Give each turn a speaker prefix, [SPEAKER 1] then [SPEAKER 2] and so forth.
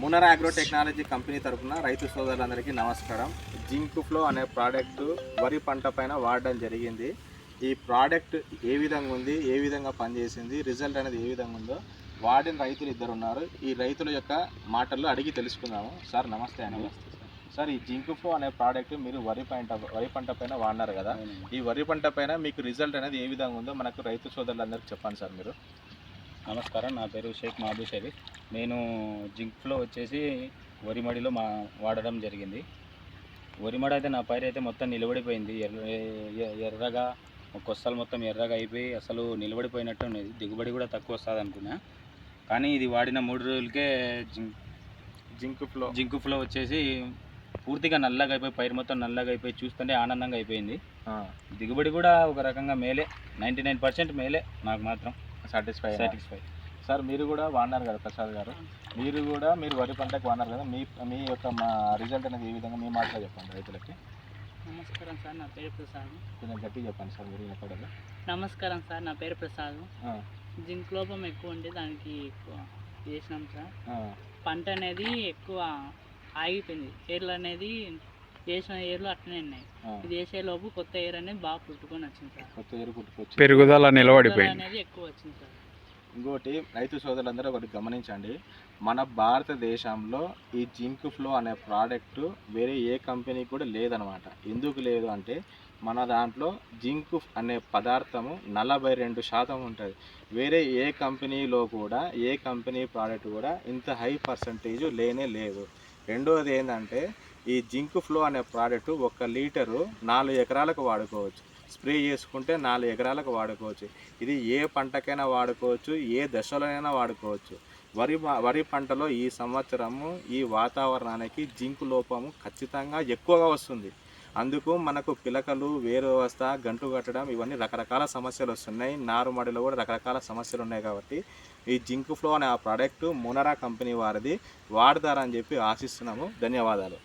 [SPEAKER 1] Munnar agro technology company తరఫున రైతు సోదరులందరికీ నమస్కారం. జింక్ ఫ్లో అనే ప్రోడక్ట్ వరి పంట పైన వాడడం జరిగింది. ఈ ప్రోడక్ట్ ఏ విధంగా ఉంది ఏ విధంగా పనిచేసింది రిజల్ట్ అనేది ఏ విధంగా ఉందో వాడిన రైతులు ఇద్దరు ఉన్నారు. ఈ రైతుల యొక్క మాటల్లో అడిగి తెలుసుకుందాము. సార్ నమస్తే అండి. సార్ ఈ జింక్ ఫ్లో అనే ప్రోడక్ట్ మీరు వరి పంట వరి పంట పైన వాడినారు కదా. ఈ వరి పంట పైన మీకు రిజల్ట్ అనేది ఏ విధంగా ఉందో మనకు రైతు సోదరులందరికీ చెప్పండి సార్ మీరు.
[SPEAKER 2] నమస్కారం నా పేరు షేక్ మహబూ షరీఫ్. నేను జింక్లో వచ్చేసి వరిమడిలో మా వాడడం జరిగింది. వరిమడి అయితే నా పైరు అయితే మొత్తం నిలబడిపోయింది. ఎర్ర ఎర్రగా కొස්සలు మొత్తం ఎర్రగా అయిపోయి అసలు నిలబడిపోయినట్టు ఉన్నది. దిగుబడి కూడా తక్కువ వస్తుంది అనుకున్నా. కానీ ఇది వాడిన మూడు రోజులకే zinc
[SPEAKER 1] zinc flow.
[SPEAKER 2] Zinc flow వచ్చేసి పూర్తిగా నల్లగా అయిపోయి పైరు మొత్తం నల్లగా అయిపోయి చూస్తుంటే ఆనందంగా అయిపోయింది. దిగుబడి కూడా ఒక రకంగా మేలే. నైంటీ నైన్ పర్సెంట్ మేలే నాకు మాత్రం.
[SPEAKER 1] సాటిస్ఫై
[SPEAKER 2] సాటిస్ఫై
[SPEAKER 1] సార్ మీరు కూడా వాడినారు కదా ప్రసాద్ గారు. మీరు కూడా మీరు వరి పంటకు వాడినారు కదా మీ మీ యొక్క మా రిజల్ట్ అనేది ఏ విధంగా మీ మాటలో చెప్పండి రైతులకి.
[SPEAKER 3] నమస్కారం సార్ నా పేరు ప్రసాద్.
[SPEAKER 1] కొంచెం గట్టిగా చెప్పండి సార్ మీరు చెప్పడదు
[SPEAKER 3] నమస్కారం సార్ నా పేరు ప్రసాద్. జింక్ లోపం ఎక్కువ ఉంటే దానికి ఎక్కువ చేసినాం సార్. పంట అనేది ఎక్కువ ఆగిపోయింది. ఏర్లు అనేది ఏర్లు అట్లనే ఉన్నాయి. ఇది వేసే లోపు కొత్త ఏర్ అనేది బాగా పుట్టుకొని వచ్చింది సార్.
[SPEAKER 1] కొత్త పుట్టుకొచ్చి
[SPEAKER 4] పెరుగుదల
[SPEAKER 3] పెరుగుదల
[SPEAKER 4] నిలబడిపోయింది.
[SPEAKER 3] అనేది ఎక్కువ వచ్చింది సార్.
[SPEAKER 1] ఇంకోటి రైతు సోదరులందరూ ఒకటి గమనించండి. మన భారతదేశంలో ఈ జింక్ ఫ్లో అనే ప్రోడక్ట్ వేరే ఏ కంపెనీ కూడా లేదనమాట. ఎందుకు లేదు అంటే మన దాంట్లో జింక్ అనే పదార్థము నలభై రెండు శాతం ఉంటుంది. వేరే ఏ కంపెనీలో కూడా ఏ కంపెనీ ప్రోడక్ట్ కూడా ఇంత హై పర్సంటేజ్ లేనే లేదు. రెండవది ఏంటంటే ఈ జింక్ ఫ్లో అనే ప్రోడక్ట్ ఒక లీటరు నాలుగు ఎకరాలకు వాడుకోవచ్చు. స్ప్రే చేసుకుంటే నాలుగు ఎకరాలకు వాడుకోవచ్చు. ఇది ఏ పంటకైనా వాడుకోవచ్చు ఏ దశలోనైనా వాడుకోవచ్చు. వరి వరి పంటలో ఈ సంవత్సరము ఈ వాతావరణానికి జింక్ లోపము ఖచ్చితంగా ఎక్కువగా వస్తుంది. అందుకు మనకు పిలకలు వేరు వ్యవస్థ గంటు కట్టడం ఇవన్నీ రకరకాల సమస్యలు వస్తున్నాయి. నారుమడిలో కూడా రకరకాల సమస్యలు ఉన్నాయి కాబట్టి ఈ జింక్ ఫ్లో అనే ఆ ప్రోడక్ట్ మునరా కంపెనీ వారిది. వాడతారని చెప్పి ఆశిస్తున్నాము. ధన్యవాదాలు.